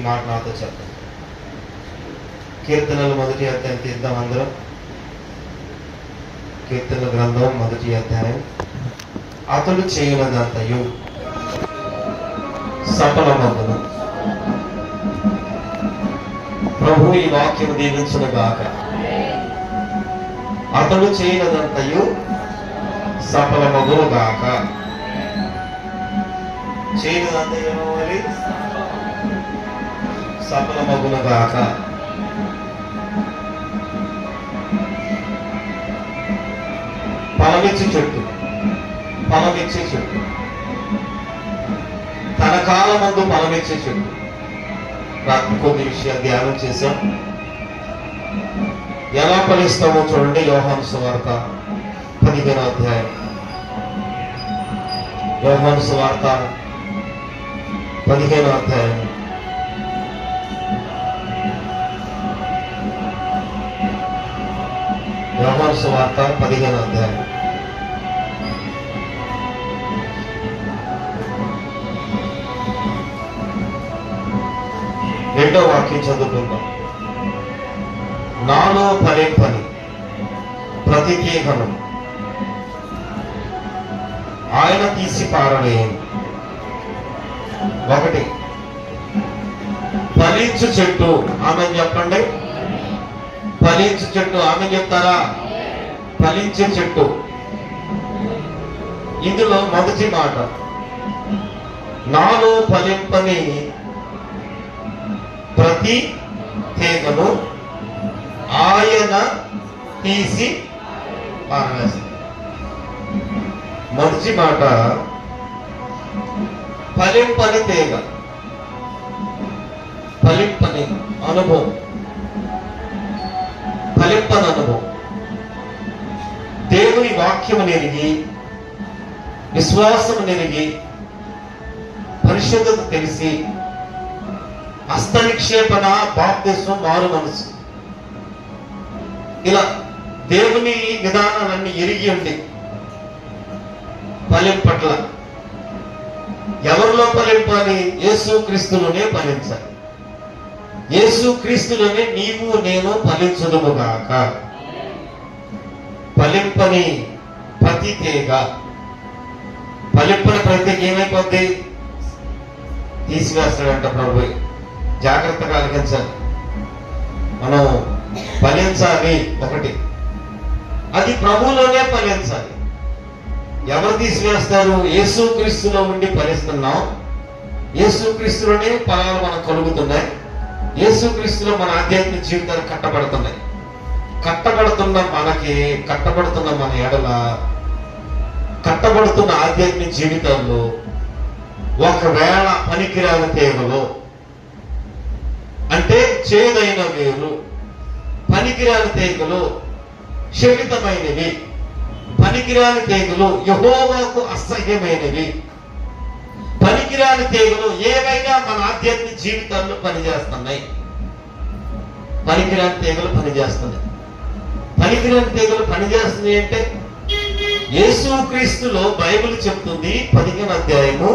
మాట నాతో చెప్పండి కీర్తనలు మొదటి అధ్యాయం తీద్దాం అందరం. కీర్తన గ్రంథం మొదటి అధ్యాయం. అతడు చేయనదంతయు సఫలమందును ప్రభు ఈ వాక్యం దీవించిన గాక. అతడు చేయనదంతయు సఫలమగును గాక. చేయనదంతయు సఫలమగునగాక. సఫలమగును ఫలమిచ్చి చెట్టు ఫలమిచ్చే చెట్టు తన కాలమందు ఫలమిచ్చే చెట్టు రాత్రి కొన్ని విషయాలు ధ్యానం చేశాం. ఎలా ఫలిస్తామో చూడండి యోహాను సువార్త పదిహేను అధ్యాయం. యోహాను సువార్త పదిహేను అధ్యాయం. యోహాను సువార్త పదిహేను అధ్యాయం. రెండో వాక్యం చదువుకుందాం. నాలో పని పని ప్రతికేహనం ఆయన తీసి పారవేయను ఒకటి. ఫలించు చెట్టు. ఆమె చెప్పండి. ఫలించు చెట్టు ఆమె చెప్తారా? ఫలించే చెట్టు. ఇందులో మొదటి మాట. నాలో ఫలింపని ప్రతి తీగను ఆయన తీసి పారవేశాడు మొదటి మాట ఫలింపని తీగ. ఫలింపని అనుభవం. ఫలింపని అనుభవం దేవుని వాక్యము నెరిగి విశ్వాసము నెరిగి పరిశుద్ధత తెలిసి హస్తనిక్షేపణ బాప్తిస్వం మారు మనసు. ఇలా దేవుని విధానాలన్నీ ఎరిగి ఉండి ఫలింపట్ల. ఎవరిలో ఫలింపాలి? యేసు క్రీస్తులోనే ఫలించాలి. యేసు క్రీస్తులనే నీవు నేను ఫలించుదుముగాక. ఫలింపని ప్రతి తీగ ఫలింపని ప్రతి ఏమైపోద్ది? తీసివేస్తాడంట ప్రభు జాగ్రత్తగా ఆలకించాలి మనం ఫలించాలి ఒకటి. అది ప్రభువులోనే ఫలించాలి. ఎవరు తీసివేస్తారు? యేసు క్రీస్తులో ఉండి ఫలిస్తున్నాం. యేసు క్రీస్తులోనే ఫలాలు మనకు కలుగుతున్నాయి. యేసుక్రీస్తులో మన ఆధ్యాత్మిక జీవితాలు కట్టబడుతున్నాయి. కట్టబడుతున్న మనకి కట్టబడుతున్న మన ఎడల కట్టబడుతున్న ఆధ్యాత్మిక జీవితంలో ఒకవేళ పనికిరాని తీగలు అంటే చేదైన వేరు పనికిరాని తీగలు శమితమైనవి పనికిరాని తీగలు యహోవాకు అసహ్యమైనవి పనికిరాని తీగలు ఏవైనా మన ఆధ్యాత్మిక జీవితంలో పనిచేస్తున్నాయి. పనికిరాని తీగలు పనిచేస్తున్నాయి. పనికిరాని తీగలు పనిచేస్తున్నాయి అంటే యేసుక్రీస్తులో బైబిల్ చెప్తుంది పదిహేను అధ్యాయము.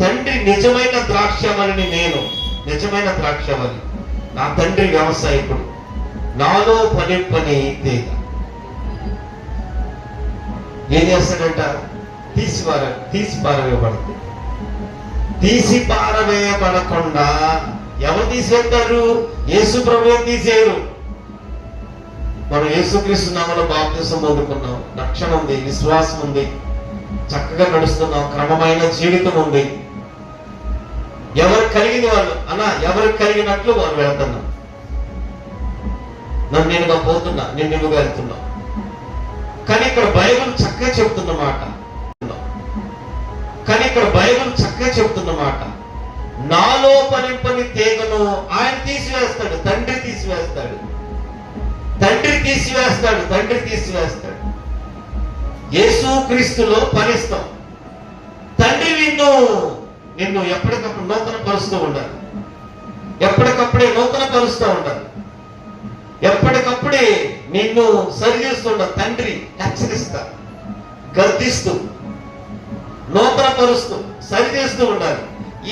తండ్రి నిజమైన ద్రాక్షవల్లిని నేను నిజమైన ద్రాక్షవల్లి నా తండ్రి వ్యవసాయకుడు నాలో పని పని తీగ ఏం చేస్తాడంట? తీసి పార తీసి పారవేయబడుతుంది తీసి పారవేయబడకుండా ఎవరు తీసేస్తారు? యేసు ప్రభు తీసేయరు. మనం యేసుక్రీస్తు నామలో బాప్తిసం పొందుకున్నాం. రక్షణ ఉంది విశ్వాసం ఉంది. చక్కగా నడుస్తున్నాం. క్రమమైన జీవితం ఉంది. ఎవరు కలిగిన వాళ్ళు అన్న ఎవరు కలిగినట్లు వారు వెళ్తున్నాం నన్ను నేనుగా పోతున్నా నేను నిన్నుగా వెళ్తున్నా. కానీ ఇక్కడ బైబిల్ చక్కగా చెప్తున్నమాట మాట. కానీ ఇక్కడ బైబిల్ చక్కగా చెబుతున్నమాట నాలో పనింపని తీగను ఆయన తీసివేస్తాడు తండ్రి తీసివేస్తాడు. తండ్రి తీసివేస్తాడు తండ్రి తీసివేస్తాడు. యేసు క్రీస్తులో పనిస్తాం. తండ్రి నిన్ను నిన్ను ఎప్పటికప్పుడు నూతన పరుస్తూ ఉండాలి. ఎప్పటికప్పుడే నూతన పరుస్తూ ఉండాలి. ఎప్పటికప్పుడే నిన్ను సరిచేస్తుండ తండ్రి హెచ్చరిస్తా గర్దిస్తూ లోపలపరుస్తూ పరుస్తూ సరిచేస్తూ ఉండాలి.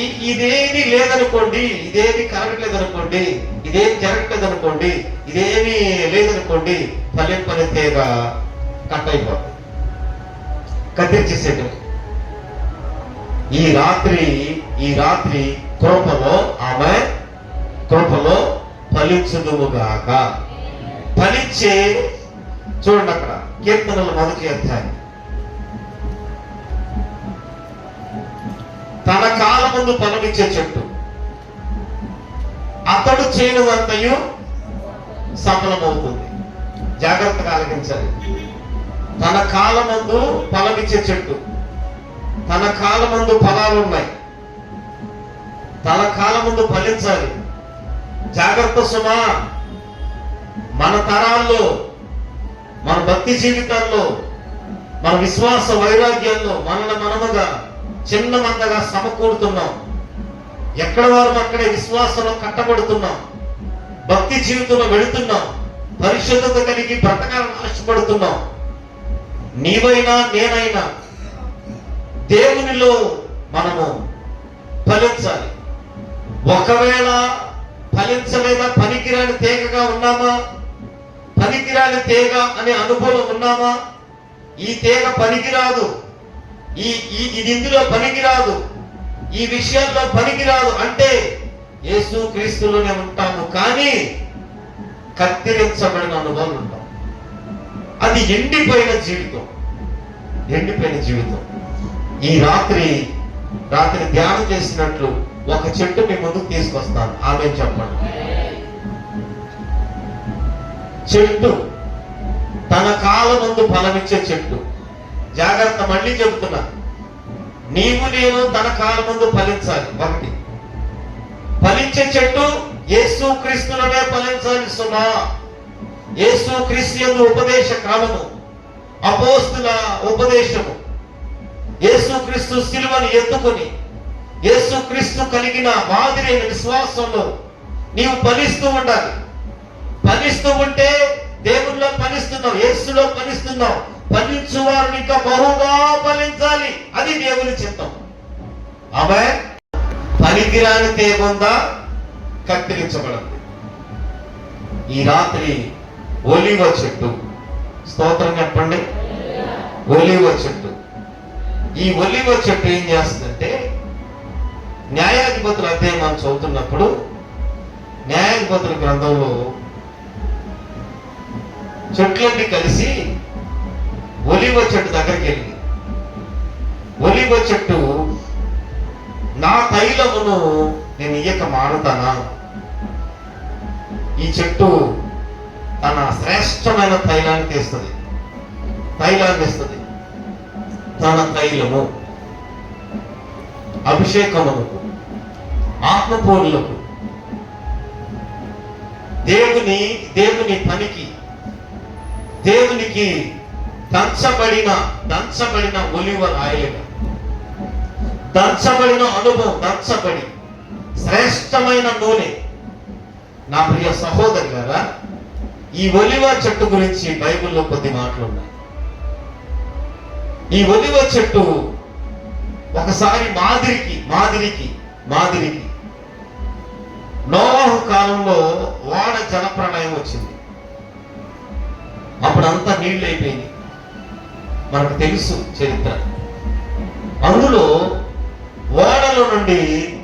ఈ ఇదేమి లేదనుకోండి ఇదేమి కావట్లేదనుకోండి ఇదేం జరగట్లేదనుకోండి ఇదేమి లేదనుకోండి ఫలిం పని తీగ కట్ అయిపోతుంది కత్తిరించేసేటు ఈ రాత్రి ఈ రాత్రి కృపలో ఆమె కృపలో ఫలించుదుముగాక ఫలించే చూడండి అక్కడ కీర్తనలు మొదటి అధ్యాయం. తన కాలముందు ఫలమిచ్చే చెట్టు. అతడు చేయనిదంతయు సఫలమవుతుంది. జాగ్రత్త కలిగించాలి తన కాలమందు ఫలమిచ్చే చెట్టు. తన కాలమందు ఫలాలు ఉన్నాయి. తన కాలముందు ఫలించాలి. జాగ్రత్త సుమా. మన తరాల్లో మన భక్తి జీవితాల్లో మన విశ్వాస వైరాగ్యాల్లో మనల్ని మనముగా చిన్న మందగా సమకూడుతున్నాం ఎక్కడ వారు అక్కడే విశ్వాసంలో కట్టబడుతున్నాం. భక్తి జీవితంలో వెళుతున్నాం. పరిశుద్ధత కలిగి బ్రతకాలను ఆశపడుతున్నాం. నీవైనా నేనైనా దేవునిలో మనము ఫలించాలి. ఒకవేళ ఫలించలేదా పనికిరాని తీగగా ఉన్నామా? పనికిరాని తీగ అనే అనుభవం ఉన్నామా? ఈ తీగ పనికిరాదు. ఈ ఇది ఇందులో పనికిరాదు. ఈ విషయాల్లో పనికిరాదు. అంటే యేసు క్రీస్తులోనే ఉంటాము. కానీ కత్తిరించబడిన అనుభవం ఉంటాం అది ఎండిపోయిన జీవితం. ఎండిపోయిన జీవితం. ఈ రాత్రి రాత్రి ధ్యానం చేసినట్లు ఒక చెట్టు మీ ముందుకు తీసుకొస్తాను. ఆమె చెప్పండి. చెట్టు తన కాలం ముందు ఫలమిచ్చే చెట్టు. జాగ్రత్త మళ్ళీ చెబుతున్నా. నీవు నేను తన కాలం ముందు ఫలించాలి ఒకటి ఫలించే చెట్టు యేసు క్రీస్తులనే ఫలించాలి సుమా యేసు క్రీస్తు ఉపదేశ కాలము అపోస్తుల ఉపదేశము. యేసు క్రీస్తు శిలువను ఎత్తుకొని యేసు క్రీస్తు కలిగిన మాదిరైన విశ్వాసంలో నీవు ఫలిస్తూ ఉండాలి. ఫలిస్తూ ఉంటే దేవుల్లో ఫలిస్తున్నావు యేసులో ఫలిస్తున్నావు. ఫలించు వారిని ఇంకా బహుగా ఫలించాలి. అది దేవుని చిత్తం. ఆమె పనికిరాని తేగుందా కత్తిరించబడింది. ఈ రాత్రి ఒలివ చెట్టు. స్తోత్రం చెప్పండి. ఒలివ చెట్టు. ఈ ఒలివ చెట్టు ఏం చేస్తుందంటే న్యాయాధిపతుల అధ్యయనం మనం చదువుతున్నప్పుడు న్యాయాధిపతుల గ్రంథంలో చెట్లన్నీ కలిసి ఒలివ చెట్టు దగ్గరికి వెళ్ళి ఒలివ చెట్టు నా తైలమును నేను ఇయ్యక మానుతానా? ఈ చెట్టు తన శ్రేష్టమైన తైలాన్ని తీస్తుంది. తైలాన్ని ఇస్తుంది తన తైలము అభిషేకములకు ఆత్మపూర్లకు దేవుని దేవుని పనికి దేవునికి దంచబడిన దంచబడిన ఒలివ రాయలుగా దంచబడిన అనుభవం దంచబడి. శ్రేష్టమైన నూనె. నా ప్రియ సహోదరి గారా ఈ ఒలివ చెట్టు గురించి బైబిల్లో కొద్ది మాటలు ఉన్నాయి. ఈ ఒలివ చెట్టు ఒకసారి మాదిరికి మాదిరికి మాదిరికి. నోవాహు కాలంలో వాడ జలప్రళయం వచ్చింది. అప్పుడంతా నీళ్ళు అయిపోయింది మనకు తెలుసు చరిత్ర. అందులో ఓడలో నుండి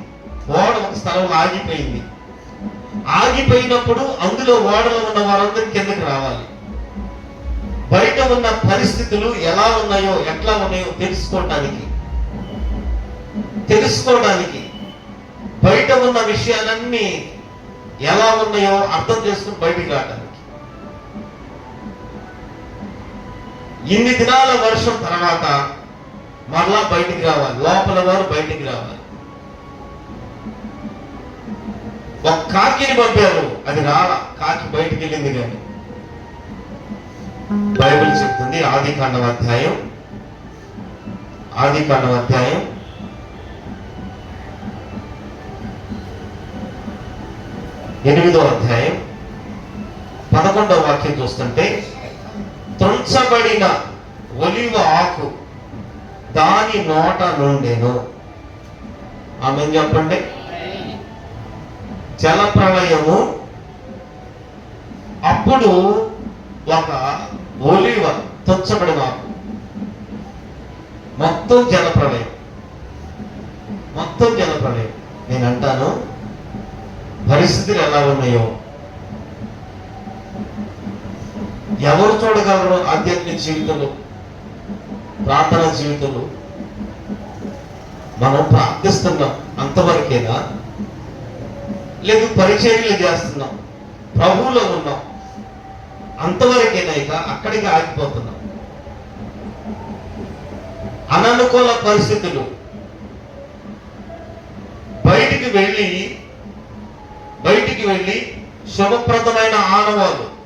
ఓడ ఒక స్థలం ఆగిపోయింది. ఆగిపోయినప్పుడు అందులో ఓడలో ఉన్న వారందరూ కిందకి రావాలి. బయట ఉన్న పరిస్థితులు ఎలా ఉన్నాయో ఎట్లా ఉన్నాయో తెలుసుకోవటానికి. తెలుసుకోవడానికి బయట ఉన్న విషయాలన్నీ ఎలా ఉన్నాయో అర్థం చేసుకుని బయటికి రావడానికి ఇన్ని దినాల వర్షం తర్వాత మరలా బయటికి రావాలి. లోపల వారు బయటికి రావాలి. ఒక కాకిని పంపారు. అది రాలా. కాకి బయటికి వెళ్ళింది కానీ. బైబిల్ చెప్తుంది ఆది కాండం అధ్యాయం. ఆది కాండం అధ్యాయం. ఎనిమిదో అధ్యాయం. పదకొండవ వాక్యం చూస్తుంటే తుంచబడిన ఒలివ ఆకు. దాని నోట నుండెను. ఆమె చెప్పండి? జల ప్రళయము అప్పుడు ఒక ఒలివ తుంచబడిన ఆకు. మొత్తం జల ప్రళయం మొత్తం జల ప్రళయం నేను అంటాను పరిస్థితులు ఎలా ఉన్నాయో. ఎవరు చూడగలరు ఆధ్యాత్మిక జీవితంలో ప్రార్థన జీవితంలో మనం ప్రార్థిస్తున్నాం అంతవరకేనా? లేదు పరిచర్యలు చేస్తున్నాం ప్రభువులో ఉన్నాం. అంతవరకేనా ఇక? అక్కడికి ఆగిపోతున్నాం. అననుకూల పరిస్థితులు. బయటికి వెళ్ళి బయటికి వెళ్ళి శుభప్రదమైన ఆనవాళ్ళు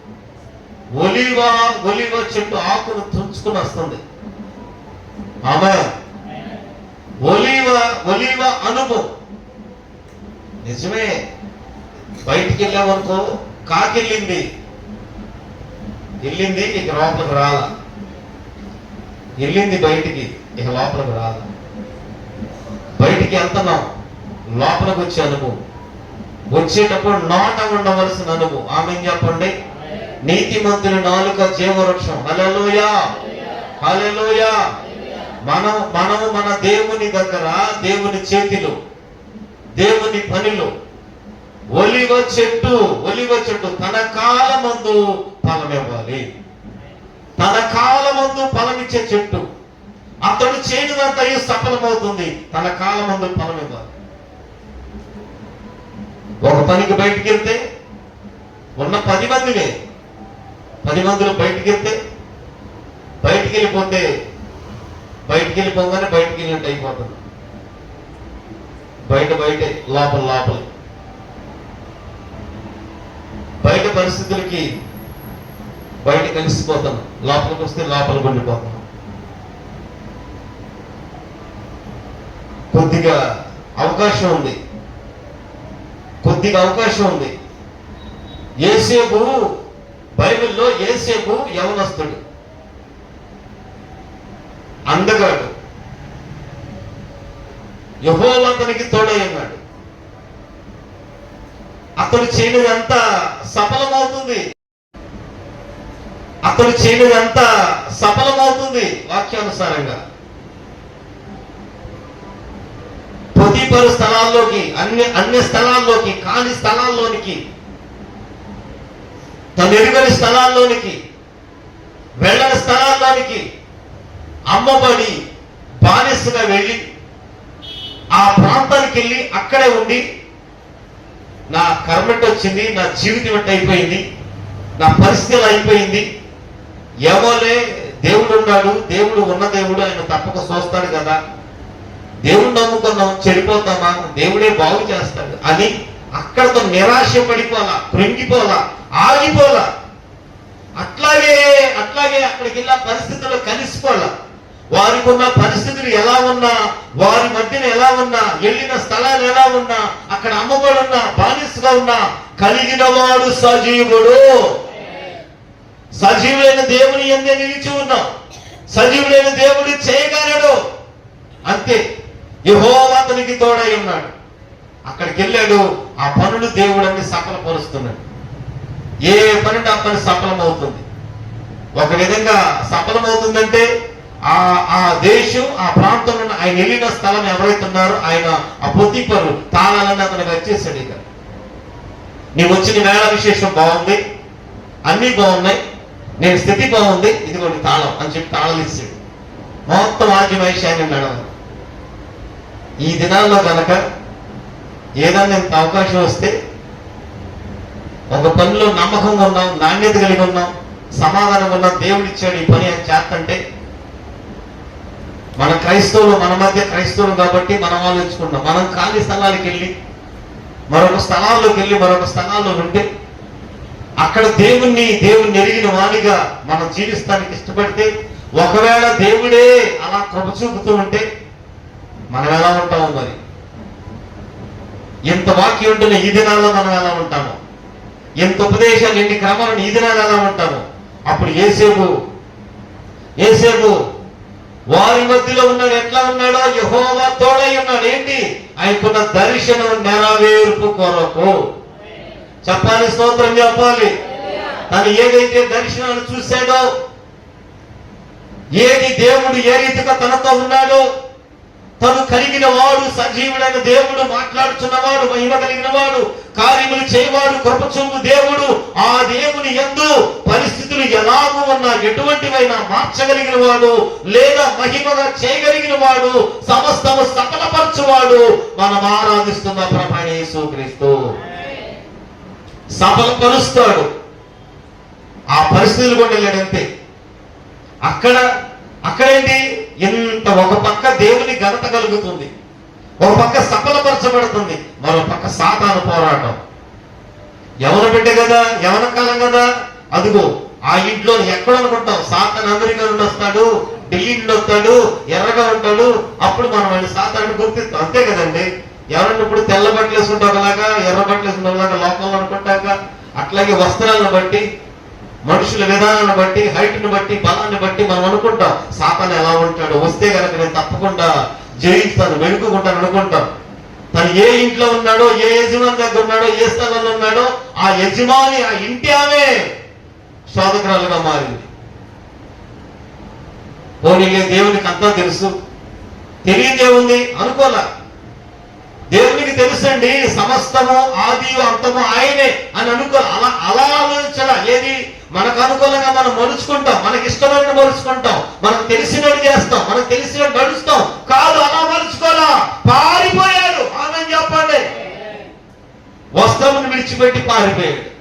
ఒలివ ఒలివ చెట్టు ఆకును తుంచుకుని వస్తుంది. ఆమె? ఒలివ ఒలివ అనుభవం నిజమే. బయటికి వెళ్ళామనుకో కాకెళ్ళింది. వెళ్ళింది ఇక లోపలికి రాల. వెళ్ళింది బయటికి ఇక లోపలికి రాల. బయటికి వెళ్తున్నాం. లోపలికి వచ్చే అనుభవం వచ్చేటప్పుడు నాట ఉండవలసిన అనుభవం ఆమె చెప్పండి? నీతిమంతుల నాలుక జీవవృక్షం. హల్లెలూయా. హల్లెలూయా. మనం మనం మన దేవుని దగ్గర దేవుని చేతిలో దేవుని పనిలో ఒలివ చెట్టు ఒలివ చెట్టు తన కాలమందు ఫలమివ్వాలి. తన కాలమందు ఫలమిచ్చే చెట్టు. అతడు చేయనిదంతా సఫలమవుతుంది. తన కాలమందు ఫలమివ్వాలి. ఒక పనికి బయటికి వెళ్తే ఉన్న పది మందినే పది మందిలో బయటికి వెళ్తే బయటికి వెళ్ళిపోతే బయటికి వెళ్ళిపోగానే బయటికి వెళ్ళినట్టు అయిపోతుంది. బయట బయటే లోపల లోపల. బయట పరిస్థితులకి బయట కలిసిపోతాం. లోపలికి వస్తే లోపల ఉండిపోతాం కొద్దిగా అవకాశం ఉంది. కొద్దిగా అవకాశం ఉంది. ఏసేపు బైబిల్లో ఏసేపు యవనస్తుడు. అందగాడు. యహోవ అతనికి తోడై అతడు చేయనిదంతా సఫలమవుతుంది. అతడు చేయనిదంతా సఫలమవుతుంది వాక్యానుసారంగా. పొదిపరు స్థలాల్లోకి అన్ని అన్ని స్థలాల్లోకి కాని స్థలాల్లోనికి తను ఎరుగని స్థలాల్లోనికి వెళ్ళని స్థలాల్లోనికి అమ్మబడి బానిసగా వెళ్ళి ఆ ప్రాంతానికి వెళ్ళి అక్కడే ఉండి నా కర్మట వచ్చింది నా జీవితం ఎట్ట అయిపోయింది నా పరిస్థితి అయిపోయింది ఏమోలే దేవుడు ఉన్నాడు దేవుడు ఉన్న దేవుడు ఆయన తప్పక చూస్తాడు కదా దేవుడు నమ్ముకున్నాం చెడిపోతామా దేవుడే బాగు చేస్తాడు అని అక్కడతో నిరాశ పడిపోలా కృంగిపోలా ఆగిపోలా. అట్లాగే అట్లాగే అక్కడికి వెళ్ళిన ఆ పరిస్థితుల్లో కలిసిపోలా. వారికి ఉన్న పరిస్థితులు ఎలా ఉన్నా వారి మధ్యన ఎలా ఉన్నా వెళ్ళిన స్థలాలు ఎలా ఉన్నా అక్కడ అమ్మబడున్నా బానిసగా ఉన్నా కలిగిన వాడు సజీవుడు. సజీవులైన దేవుని ఎందే నిలిచి ఉన్నాం. సజీవులైన దేవుడు చేయగలడు. అంతే. యెహోవా అతనికి తోడై ఉన్నాడు. అక్కడికి వెళ్ళాడు ఆ పనులు దేవుడు అన్ని సఫలపరుస్తున్నాడు. ఏ పని ఆ పని సఫలమవుతుంది? ఒక విధంగా సఫలమవుతుందంటే ఆ ఆ దేశం ఆ ప్రాంతంలో ఆయన వెళ్ళిన స్థలం ఎవరైతే ఉన్నారో ఆయన ఆ పొత్తిపరు తాళాలని అతనికి వచ్చేసాడు ఇక. నీవు వచ్చిన వేళ విశేషం బాగుంది అన్నీ బాగున్నాయి నేను స్థితి బాగుంది ఇదిగోండి తాళం అని చెప్పి తాళాలు ఇచ్చాడు మొత్తం ఆజ్యమైషాన్ని నడవాలి ఈ దినాల్లో కనుక ఏదన్నా ఇంత అవకాశం వస్తే ఒక పనిలో నమ్మకంగా ఉన్నాం నాణ్యత కలిగి ఉన్నాం సమాధానం ఉన్నాం దేవుడు ఇచ్చాడు ఈ పని అని చేస్తంటే మన క్రైస్తవులు మన మధ్య క్రైస్తవులు కాబట్టి మనం ఆలోచించుకుంటాం. మనం ఖాళీ స్థలాలకు వెళ్ళి మరొక స్థలాల్లోకి వెళ్ళి మరొక స్థలాల్లో ఉంటే అక్కడ దేవుణ్ణి దేవుణ్ణి ఎరిగిన వాణిగా మనం జీవిస్తానికి ఇష్టపడితే ఒకవేళ దేవుడే అలా కృప చూపుతూ ఉంటే మనం ఎలా ఉంటాము మరి? ఎంత వాక్యం ఉంటున్న ఈ దినాల్లో మనం ఎలా ఉంటామో? ఎంత ఉపదేశాలు ఎన్ని క్రమాలను ఈ దినాలు ఎలా అప్పుడు ఏసేపు ఏసేపు వారి మధ్యలో ఉన్నాడు ఎట్లా ఉన్నాడో యహోవా తోడై ఉన్నాడు. ఏంటి? ఆయనకున్న దర్శనం నెరవేర్పు కొరకు. చెప్పాలి స్తోత్రం చెప్పాలి. తను ఏదైతే దర్శనాన్ని చూశాడో ఏది దేవుడు ఏ రీతిగా తనతో ఉన్నాడో తను కలిగిన వాడు సజీవుడైన దేవుడు మాట్లాడుచున్నవాడు మహిమ కలిగిన వాడు కార్యములు చేయవాడు కృపచొంగు దేవుడు ఆ దేవుని ఎందు పరిస్థితులు ఎలాగూ ఉన్నా ఎటువంటివైనా మార్చగలిగిన వాడు లేదా మహిమగా చేయగలిగిన వాడు సమస్తము సఫలపరచువాడు మనం ఆరాధిస్తున్న ప్రభాయేసు క్రీస్తు. సఫలపరుస్తాడు. ఆ పరిస్థితులు కూడా లేడంతే అక్కడ అక్కడేంటి ఇంత ఒక పక్క దేవుని ఘనత కలుగుతుంది ఒక పక్క సఫలపరచబడుతుంది మరో పక్క సాతాను పోరాటం. ఎవరు బిడ్డ కదా యవన కాలం కదా. అదిగో ఆ ఇంట్లో ఎక్కడ అనుకుంటాం? సాతాన్ అమెరికా నుండి వస్తాడు ఢిల్లీ నుండి వస్తాడు ఎర్రగా ఉంటాడు. అప్పుడు మనం వాళ్ళు సాతాన్ని గుర్తిస్తాం. అంతే కదండి. ఎవరన్నా ఇప్పుడు తెల్ల బట్టలు వేసుకుంటే ఒకలాగా ఎర్ర బట్టలు వేసుకుంటే ఒకలాగా లోకంలో అనుకుంటాక అట్లాగే వస్త్రాలను బట్టి మనుషుల విధానాన్ని బట్టి హైట్ని బట్టి బలాన్ని బట్టి మనం అనుకుంటాం. సాతాను ఎలా ఉంటాడు? వస్తే కనుక నేను తప్పకుండా జయిస్తాను వెనుకుంటాను అనుకుంటాం. తను ఏ ఇంట్లో ఉన్నాడో ఏ యజమాని దగ్గర ఉన్నాడో ఏ స్థలంలో ఉన్నాడో ఆ యజమాని ఆ ఇంటి ఆమె శోధకురాలుగా మారింది. పోనీలే దేవునికి అంతా తెలుసు? తెలియదేముంది అనుకోలే. దేవునికి తెలుసండి సమస్తము ఆది అంతము ఆయనే అని అనుకో అలా అలా ఆలోచించాల? ఏది? మనకు అనుకూలంగా మనం మలుచుకుంటాం. మనకి ఇష్టమైన మలుచుకుంటాం. మనకు తెలిసినట్టు చేస్తాం. మనకు తెలిసినట్టు నడుస్తాం. కాదు అలా మలుచుకోలా పారిపోయాడు ఆమె చెప్పండి. వస్త్రమును విడిచిపెట్టి పారిపోయాడు.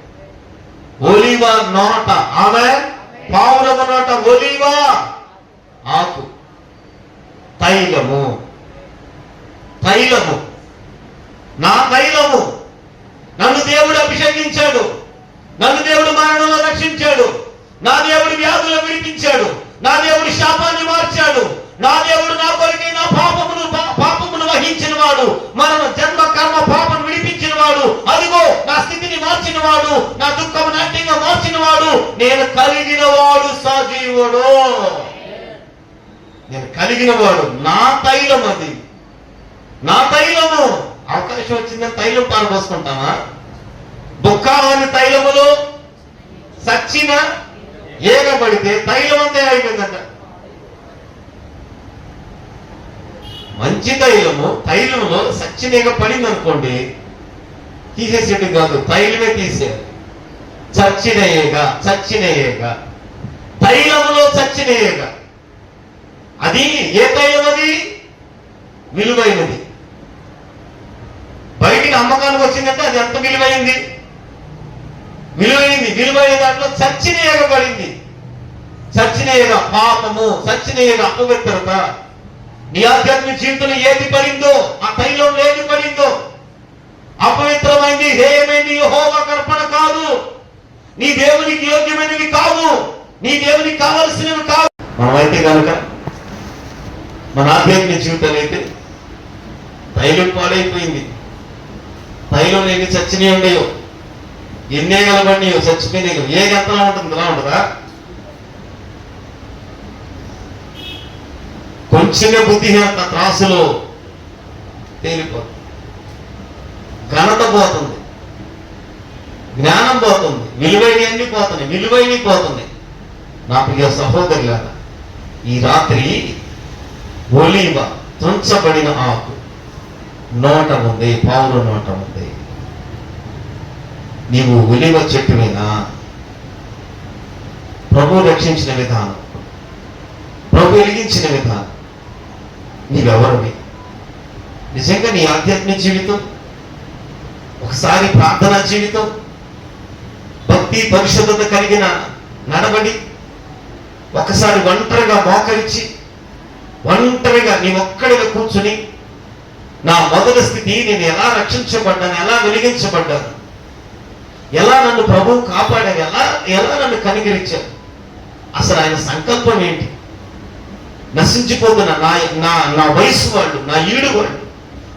ఒలివా నోట. ఆమె పావులము నోట. ఒలివా ఆకు. తైలము. తైలము. నా తైలము. నన్ను దేవుడు అభిషేకించాడు. నన్ను దేవుడు మరణంలో రక్షించాడు. నా దేవుడు వ్యాధులు విడిపించాడు. నా దేవుడు శాపాన్ని మార్చాడు. నా దేవుడు నా కొరికి నా పాపమును పాపమును వహించిన వాడు. మరణ జన్మ కర్మ పాపను విడిపించిన వాడు. అదిగో నా స్థితిని మార్చిన వాడు. నా దుఃఖం నాట్యంగా మార్చిన వాడు. నేను కలిగిన వాడు సజీవుడు. నేను కలిగిన వాడు. నా తైలం అది నా తైలము. అవకాశం వచ్చిందని తైలం పారబోసుకుంటామా దుఃఖాలని తైలములు సచ్చిన ఏగబడితే తైలం అంతే అయిపోయిందంట. మంచి తైలము తైలంలో సచ్చినేగ పడింది అనుకోండి తీసేసేటి కాదు తైలమే తీసేయాలి. చచ్చిన ఏగ చచ్చిన ఏగ తైలములో చచ్చిన ఏగ అది ఏ తైలం అది? విలువైనది. బయటికి అమ్మకానికి వచ్చిందంటే అది ఎంత విలువైంది? విలువైంది విలువైన దాంట్లో చచ్చిన పడింది. చచ్చిన పాపము చచ్చినీయగ అపవిత్రత. నీ ఆధ్యాత్మిక జీవితంలో ఏది పడిందో ఆ తైలం ఏది పడిందో అపవిత్రమైంది హేయమైంది హోమ కర్పణ కాదు. నీ దేవునికి యోగ్యమైనవి కాదు. నీ దేవునికి కావలసినవి కావు మనమైతే కనుక మన ఆధ్యాత్మిక జీవితం అయితే తైలం పాడైపోయింది. తైలం ఏమి చచ్చినవి ఉండేవో. ఎన్నే కలబడినాయో చచ్చిపోయిన ఏ గంతలో ఉంటుంది ఇలా ఉంటుందా కొంచెం బుద్ధిహీనత త్రాసులో తేలిపోతుంది. ఘనత పోతుంది. జ్ఞానం పోతుంది. విలువైన అన్ని పోతున్నాయి. విలువైన పోతుంది నా ప్రియ సహోదరులారా ఈ రాత్రి ఒలీవ తుంచబడిన ఆకు. నోట ఉంది పావుల నోట ఉంది. నీవు ఒలివ చెట్టువేనా ప్రభు రక్షించిన విధానం ప్రభు వెలిగించిన విధానం నీవెవరివి? నిజంగా నీ ఆధ్యాత్మిక జీవితం ఒకసారి ప్రార్థనా జీవితం భక్తి పరిశుద్ధత కలిగిన నడబడి ఒకసారి ఒంటరిగా మోకరించి ఒంటరిగా నీ ఒక్కడిగా కూర్చుని నా మొదటి స్థితి నేను ఎలా రక్షించబడ్డాను ఎలా వెలిగించబడ్డాను ఎలా నన్ను ప్రభువు కాపాడాడు ఎలా ఎలా నన్ను కనికరించాడు అసలు ఆయన సంకల్పం ఏంటి? నశించిపోతున్న నా నా నా వయసు వాళ్ళు నా ఈడు వాళ్ళు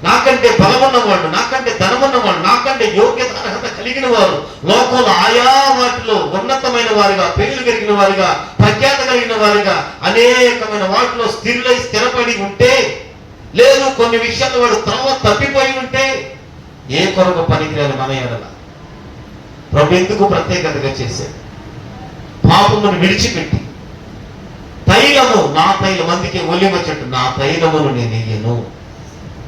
నాకంటే బలమున్న వాళ్ళు నాకంటే ధనమున్న వాళ్ళు నాకంటే యోగ్యత అర్హత కలిగిన వారు లోకంలో ఆయా వాటిలో ఉన్నతమైన వారిగా పేర్లు కలిగిన వారిగా ప్రఖ్యాత కలిగిన వారిగా అనేకమైన వాటిలో స్థిరులై స్థిరపడి ఉంటే లేదు కొన్ని విషయాలు వాడు తర్వాత తప్పిపోయి ఉంటే ఏ కొరకు పనికిరాని మన ఎడలా ప్రభు ఎందుకు ప్రత్యేకతగా చేశాడు? పాపమును విడిచిపెట్టి. తైలము నా తైలం అందుకే ఒలివ చెట్టు నా తైలమును నేను ఇయ్యను.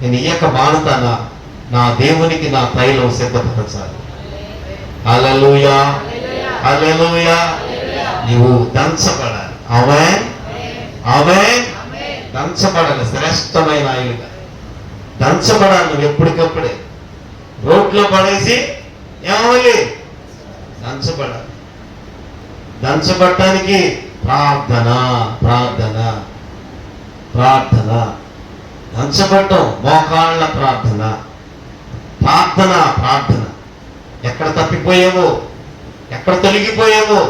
నేను ఇయ్యక మానుతానా? నా దేవునికి నా తైలం సిద్ధపరచాలి. అలలుయా అలలుయా నీవు దంచబడాలి. అవే ఆమె దంచబడాలి శ్రేష్టమైన ఆయుగా దంచబడాలి నువ్వు ఎప్పటికప్పుడే. రోడ్లో పడేసి ఏమవ్వాలి? దంచబడాలి. దంచబడటానికి ప్రార్థన ప్రార్థన ప్రార్థన. దంచబడటం మోకాళ్ళ ప్రార్థన ప్రార్థన ప్రార్థన. ఎక్కడ తప్పిపోయావో ఎక్కడ తొలగిపోయావో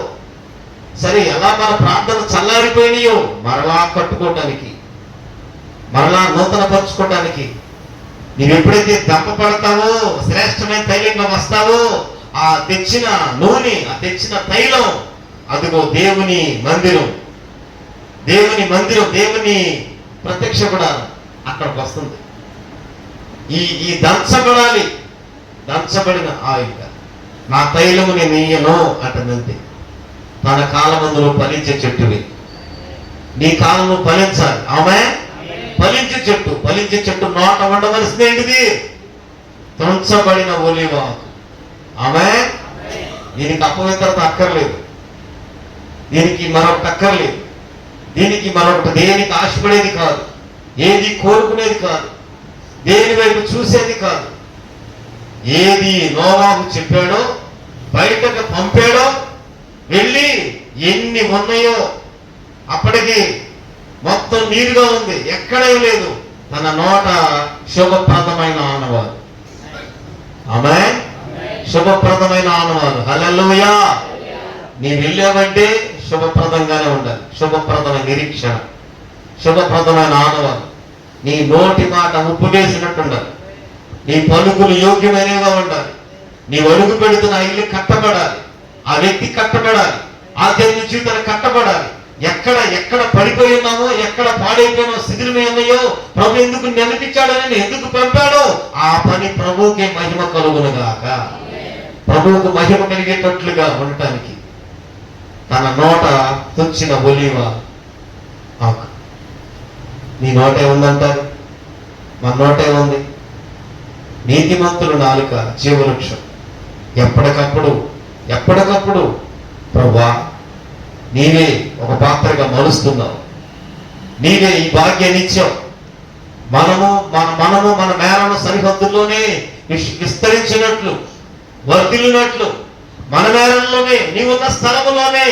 సరే ఎలా మన ప్రార్థన చల్లారిపోయినాయో మరలా కట్టుకోవటానికి మరలా నూతన పరుచుకోవటానికి నీవు ఎప్పుడైతే దప్పపడతావో శ్రేష్టమైన తైలంగా వస్తావో ఆ తెచ్చిన నూనె ఆ తెచ్చిన తైలం అదిగో దేవుని మందిరం. దేవుని మందిరం దేవుని ప్రత్యక్ష కూడా అక్కడికి వస్తుంది. ఈ ఈ దంచబడాలి. దంచబడిన ఆయుధ నా తైలము నేను ఇయ్యను అంటుందంతే తన కాలమందులో ఫలించే చెట్టువి. నీ కాలంలో ఫలించాలి. ఆమె ఫలించే చెట్టు. ఫలించే చెట్టు నోట ఉండవలసింది ఏంటిది? దంచబడిన ఒలివాకు ఆమె దీనికి అపవిత్రత అక్కర్లేదు. దీనికి మరొకటి అక్కర్లేదు. దీనికి మరొకటి దేనికి ఆశపడేది కాదు. ఏది కోరుకునేది కాదు. దేని వైపు చూసేది కాదు. ఏది నోవాకు చెప్పాడో బయటకు పంపాడో వెళ్ళి ఎన్ని ఉన్నాయో అప్పటికి మొత్తం నీరుగా ఉంది. ఎక్కడే లేదు. తన నోట శుభప్రదమైన ఆనవారు. ఆమె శుభప్రదమైన ఆనవాలు హల్లెలూయా. నీ వెళ్ళామంటే శుభప్రదంగానే ఉండాలి. శుభప్రదమైన నిరీక్షణ. శుభప్రదమైన ఆనవాలు నీ నోటి మాట ఉప్పు వేసినట్టు ఉండాలి నీ పలుకులు యోగ్యమైనవిగా ఉండాలి. నీ అడుగు పెడుతున్న ఇల్లు కట్టబడాలి. ఆ వ్యక్తి కట్టబడాలి. ఆ దేవుని జీవితాలు కట్టబడాలి. ఎక్కడ ఎక్కడ పడిపోయి ఉన్నామో ఎక్కడ పాడైపోయినో శిథిలమై ఉన్నాయో ప్రభు ఎందుకు నిలపించాడో ఎందుకు పంపాడో ఆ పని ప్రభుకే మహిమ కలుగునుగాక ప్రభువుకు మహిమ కలిగేటట్లుగా ఉండటానికి తన నోట తుచ్చిన ఒలివ ఆకు. నీ నోటే ఉందంటారు? మన నోటే ఉంది. నీతిమంతులు నాలుక జీవవృక్షం. ఎప్పటికప్పుడు ఎప్పటికప్పుడు ప్రభా నీవే ఒక పాత్రగా మలుస్తున్నావు. నీవే ఈ భాగ్యాన్ని నిత్యం. మనము మన మనము మన మేరను సరిహద్దుల్లోనే విస్తరించినట్లు వర్ధిల్లినట్లు మన నేరంలోనే నీవున్న స్థలములోనే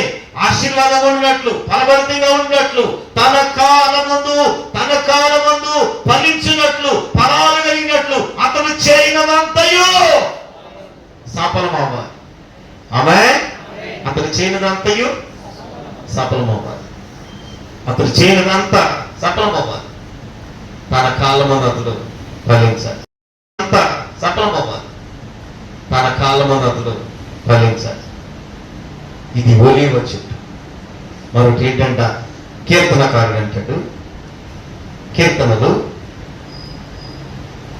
ఆశీర్వాదం ఉన్నట్లు ఫలభరితంగా ఉన్నట్లు తన కాలమందు తన కాలమందు ఫలించినట్లు ఫలాలు కలిగినట్లు అతను చేయనదంతయో. సఫలమవ్వాలి ఆమె అతను చేయనదంతయు సఫలమవ్వాలి అతను చేయనదంతా సఫలమవ్వాలి తన కాలమందు అతడు ఫలించాలి. అంతా సఫలమవ్వాలి తన కాలమందు ఫలించాలి. ఇది ఒలివ చెట్టు. మరొకటి ఏంటంట? కీర్తనకారుడు అంటాడు. కీర్తనలు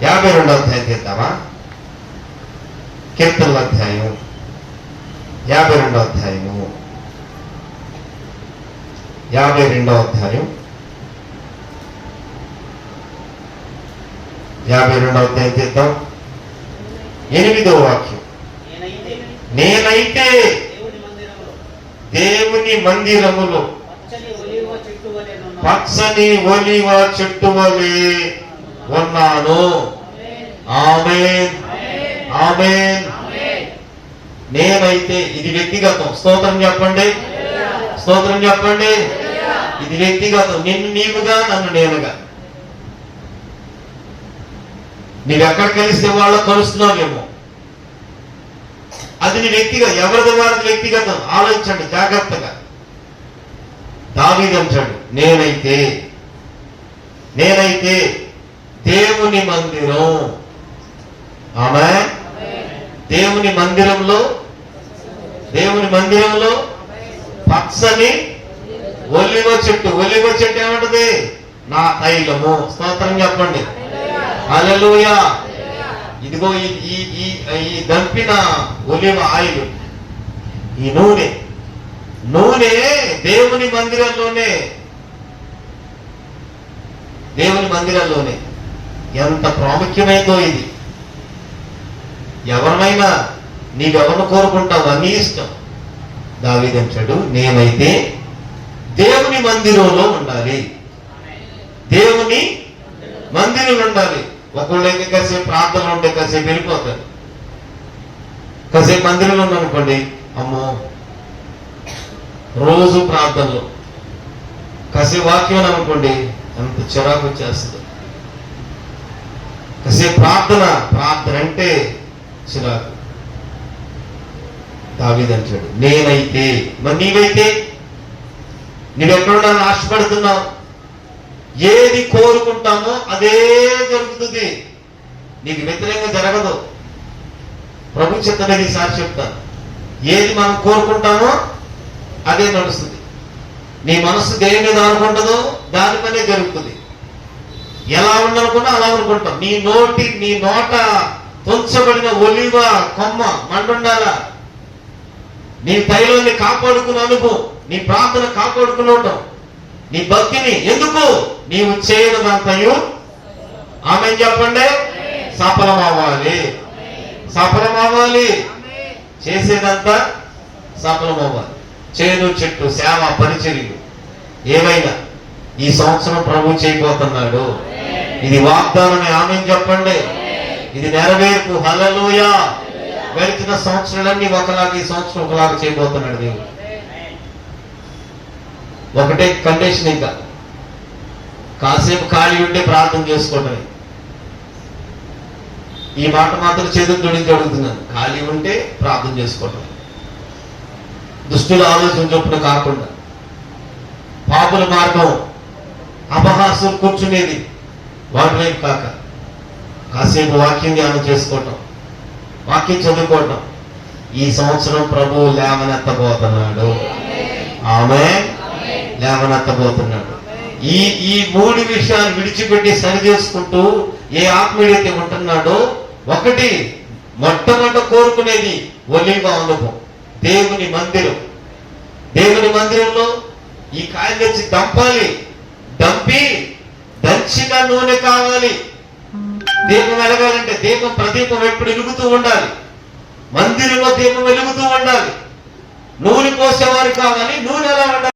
యాభై రెండవ అధ్యాయం చేద్దామా కీర్తనల అధ్యాయం యాభై రెండవ అధ్యాయము. యాభై రెండవ అధ్యాయం. యాభై రెండవ అధ్యాయం చేద్దాం ఎనిమిదో వాక్యం. నేనైతే దేవుని మందిరములో. పచ్చని ఒలీవ చెట్టు వలె ఉన్నాను. ఆమేన్. ఆమేన్. నేనైతే ఇది వ్యక్తిగతం. స్తోత్రం చెప్పండి. స్తోత్రం చెప్పండి. ఇది వ్యక్తిగతం. నిన్ను నీవుగా నన్ను నేనుగా. నీవు ఎక్కడ కలిస్తే వాళ్ళు కలుస్తున్నావేమో. అది నీ వ్యక్తిగత ఎవరిది వారిది వ్యక్తిగతం? ఆలోచించండి జాగ్రత్తగా. దావీదు నేనైతే నేనైతే దేవుని మందిరం. ఆమె? దేవుని మందిరంలో దేవుని మందిరంలో పచ్చని ఒలివ చెట్టు. ఒలివ చెట్టు ఏమంటది? నా తైలము. స్తోత్రం చెప్పండి. అలలుయా ఇదిగో ఈ ఈ ఈ దంపిన ఒలివ ఆయిల్ ఈ నూనె నూనె దేవుని మందిరంలోనే దేవుని మందిరంలోనే ఎంత ప్రాముఖ్యమైందో ఇది ఎవరినైనా నీవెవరిని కోరుకుంటావు అని ఇష్టం దావీదంటాడు నేనైతే దేవుని మందిరంలో ఉండాలి దేవుని మందిరంలో ఉండాలి ఒకళ్ళకి కాసేపు ప్రార్థనలు ఉంటే కాసేపు వెళ్ళిపోతారు. కాసేపు మందిరంలో ఉందనుకోండి అమ్మో రోజు ప్రార్థనలు. కాసేపు వాక్యం అనుకోండి అంత చిరాకు వచ్చేస్తుంది. కాసేపు ప్రార్థన ప్రార్థన అంటే చిరాకు. దావిదంటాడు నేనైతే మరి నీవైతే నీవెక్కడున్నా ఆశపడుతున్నావు? ఏది కోరుకుంటామో అదే జరుగుతుంది. నీకు వ్యతిరేకంగా జరగదు. ప్రభు చిత్తమని ఈసారి చెప్తాను ఏది మనం కోరుకుంటామో అదే నడుస్తుంది. నీ మనసు దేని మీద అనుకుంటుందో దానిపైనే జరుగుతుంది. ఎలా ఉండాలనుకున్నా అలా అనుకుంటాం. నీ నోటి నీ నోట తుంచబడిన ఒలివ కొమ్మ మండుండాలా? నీ తైలాన్ని కాపాడుకున్న అనుభవం నీ ప్రార్థన కాపాడుకుని ఉండడం నీ భక్తిని ఎందుకు నీవు చేయనదంతయు ఆమె చెప్పండి? సఫలం అవ్వాలి సఫలం అవ్వాలి చేసేదంతా సఫలం అవ్వాలి చేను చెట్టు సేవ పరిచర్యలు. ఏమైనా ఈ సంవత్సరం ప్రభు చేయబోతున్నాడు. ఇది వాగ్దానం ఆమె చెప్పండి? ఇది నెరవేర్పు. హలలోయ గడిచిన సంవత్సరాలన్నీ ఒకలాగా ఈ సంవత్సరం ఒకలాగా చేయబోతున్నాడు దేవుడు. ఒకటే కండిషన్ ఇంకా. కాసేపు ఖాళీ ఉంటే ప్రార్థన చేసుకోవటమే. ఈ మాట మాత్రం చేతులు జోడించి అడుగుతున్నాను. ఖాళీ ఉంటే ప్రార్థన చేసుకోవటం దుష్టుల ఆలోచన చొప్పున కాకుండా. పాపుల మార్గం అపహాసం కూర్చునేది వాటి వైపు కాక. కాసేపు వాక్యం ధ్యానం చేసుకోవటం వాక్యం చదువుకోవటం. ఈ సంవత్సరం ప్రభు లేవనెత్తబోతున్నాడు. ఆమె లేవనెత్తబోతున్నాడు ఈ ఈ మూడు విషయాలు విడిచిపెట్టి సరి చేసుకుంటూ ఏ ఆత్మీయుడైతే ఉంటున్నాడో ఒకటి మొట్టమొదట కోరుకునేది ఒలివ అనుభవం దేవుని మందిరం. దేవుని మందిరంలో ఈ కాయలు తెచ్చి దంపాలి దంపి దంచిన నూనె కావాలి. దీపం వెలగాలంటే దీపం ప్రదీపం ఎప్పుడు వెలుగుతూ ఉండాలి. మందిరంలో దీపం వెలుగుతూ ఉండాలి. నూనె పోసేవారు కావాలి నూనె ఎలా ఉండాలి?